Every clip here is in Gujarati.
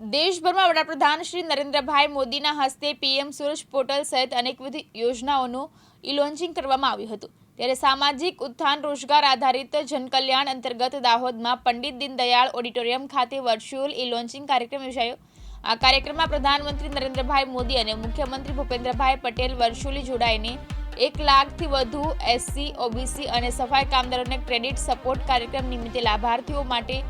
દેશભરમાં વડાપ્રધાન શ્રી નરેન્દ્રભાઈ મોદીના હસ્તે પીએમ સૂરજ પોર્ટલ સહિત અનેકવિધ યોજનાઓનું ઈ કરવામાં આવ્યું હતું. ત્યારે સામાજિક ઉત્થાન રોજગાર આધારિત જનકલ્યાણ અંતર્ગત દાહોદમાં પંડિત દીનદયાળ ઓડિટોરિયમ ખાતે વર્ચ્યુઅલ ઈ લોન્ચિંગ કાર્યક્રમ યોજાયો. આ કાર્યક્રમમાં પ્રધાનમંત્રી નરેન્દ્રભાઈ મોદી અને મુખ્યમંત્રી ભૂપેન્દ્રભાઈ પટેલ વર્ચ્યુઅલી જોડાઈને એક લાખથી વધુ એસસી ઓબીસી અને સફાઈ કામદારોને ક્રેડિટ સપોર્ટ કાર્યક્રમ નિમિત્તે લાભાર્થીઓ માટે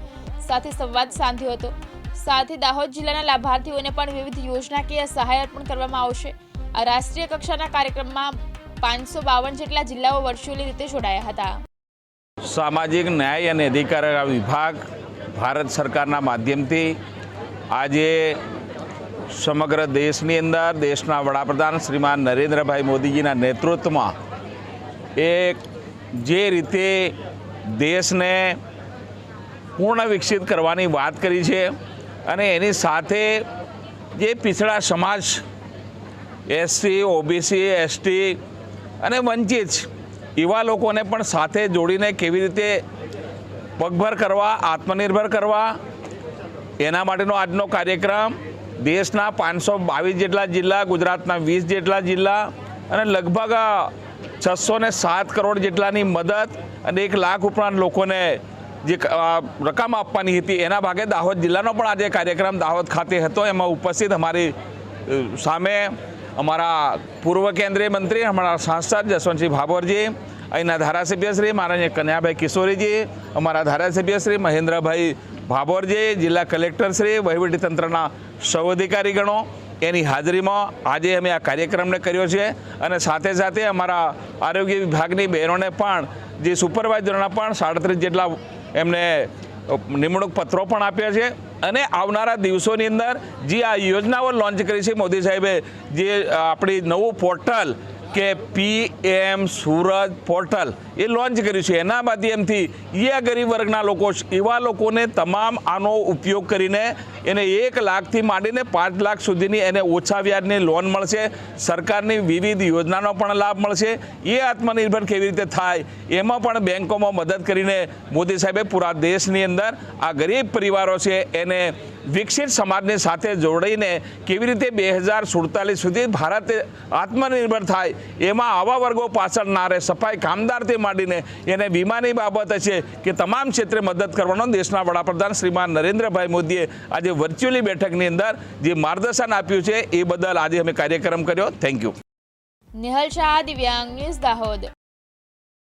સાથે સંવાદ સાધ્યો હતો. સાથે દાહોદ જિલ્લાના લાભાર્થીઓને પણ વિવિધ યોજનાકીય સહાય અર્પણ કરવામાં આવશે. આ રાષ્ટ્રીય કક્ષાના કાર્યક્રમમાં પાંચસો બાવન જેટલા જિલ્લાઓ વર્ચ્યુઅલી રીતે જોડાયા હતા. સામાજિક ન્યાય અને અધિકાર વિભાગ ભારત સરકારના માધ્યમથી આજે સમગ્ર દેશની અંદર દેશના વડાપ્રધાન શ્રીમાન નરેન્દ્રભાઈ મોદીજીના નેતૃત્વમાં એક જે રીતે દેશને પૂર્ણ વિકસિત કરવાની વાત કરી છે અને એની સાથે જે પિછડા સમાજ એસસી ઓબીસી એસટી અને વંચિત એવા લોકોને પણ સાથે જોડીને કેવી રીતે પગભર કરવા, આત્મનિર્ભર કરવા, એના માટેનો આજનો કાર્યક્રમ દેશના પાંચસો બાવીસ જેટલા જિલ્લા, ગુજરાતના વીસ જેટલા જિલ્લા અને લગભગ છસો ને સાત કરોડ જેટલાની મદદ અને એક લાખ ઉપરાંત લોકોને જે રકમ આપવાની હતી, એના ભાગે દાહોદ જિલ્લાનો પણ આજે કાર્યક્રમ દાહોદ ખાતે હતો. એમાં ઉપસ્થિત અમારી સામે અમારા પૂર્વ કેન્દ્રીય મંત્રી, અમારા સાંસદ જસવંતસિંહ ભાભોરજી, અહીંના ધારાસભ્ય શ્રી માનનીય કન્યાભાઈ કિશોરીજી, અમારા ધારાસભ્ય શ્રી મહેન્દ્રભાઈ ભાભોરજી, જિલ્લા કલેક્ટર શ્રી, વહીવટીતંત્રના સૌ અધિકારીગણો. એની હાજરીમાં આજે અમે આ કાર્યક્રમને કર્યો છે અને સાથે સાથે અમારા આરોગ્ય વિભાગની બહેનોને પણ, જે સુપરવાઇઝરોના પણ સાડત્રીસ જેટલા એમને નિમણૂક પત્રો પણ આપ્યા છે અને આવનારા દિવસોની અંદર જે આ યોજનાઓ લોન્ચ કરી છે મોદી સાહેબે, જે આપણી નવું portal K P M Surat portal એ લોન્ચ કર્યું છે. એના માધ્યમથી એ ગરીબ વર્ગના લોકો, એવા લોકોને તમામ આનો ઉપયોગ કરીને એને એક લાખથી માંડીને પાંચ લાખ સુધીની એને ઓછા વ્યાજની લોન મળશે. સરકારની વિવિધ યોજનાનો પણ લાભ મળશે. એ આત્મનિર્ભર કેવી રીતે થાય એમાં પણ બેન્કોમાં મદદ કરીને મોદી સાહેબે પૂરા દેશની અંદર આ ગરીબ પરિવારો છે એને વિકસિત સમાજની સાથે જોડીને કેવી રીતે બે હજાર સુડતાલીસ સુધી ભારત આત્મનિર્ભર થાય, એમાં આવા વર્ગો પાછળ ના રહે, સફાઈ કામદારથી માંડીને એને વીમાની બાબત છે કે તમામ ક્ષેત્રે મદદ કરવાનો દેશના વડાપ્રધાન શ્રીમાન નરેન્દ્રભાઈ મોદીએ આજે વર્ચ્યુઅલી બેઠકની અંદર જે માર્ગદર્શન આપ્યું છે એ બદલ આજે અમે કાર્યક્રમ કર્યો. થેન્ક યુ નિહલ શાહ, દિવ્યાંગ ન્યૂઝ દાહોદ.